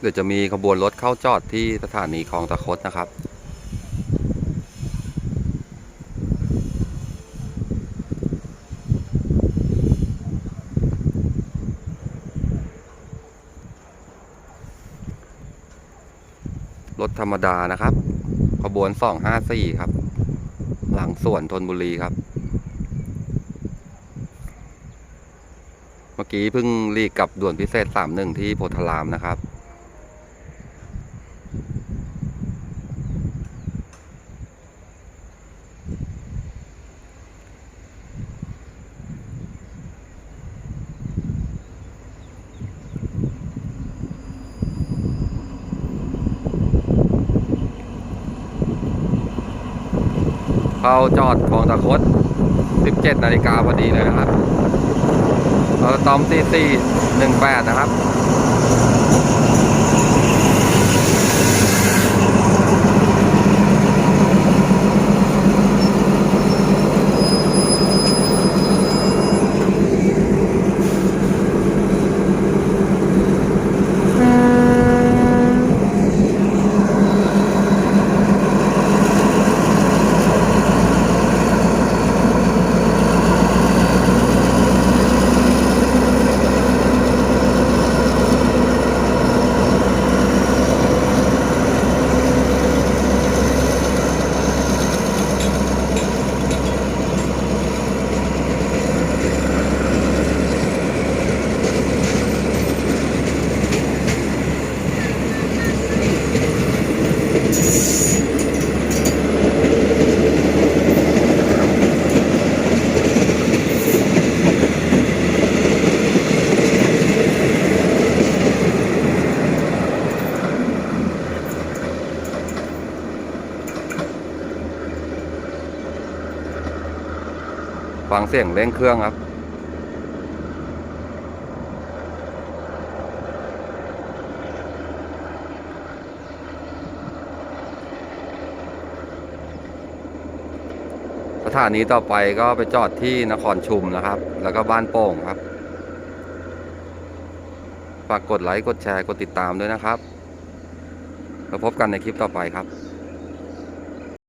เดี๋ยวจะมีขบวนรถเข้าจอดที่สถานีคลองตะคดนะครับ รถธรรมดานะครับ ขบวน 254 ครับ หลังสวนธนบุรีครับ เมื่อกี้เพิ่งรีกกลับด่วนพิเศษ 31 ที่โพธารามนะครับ เข้าจอดคลองตะคด 17 นาฬิกาพอดีเลยนะครับเราตอม4418 นะครับ ฟังเสียงเร่งเครื่องครับ สถานีต่อไปก็ไปจอดที่นครชุมนะครับ แล้วก็บ้านโป่งครับ ฝากกดไลค์ กดแชร์ กดติดตามด้วยนะครับ แล้วพบกันในคลิปต่อไปครับ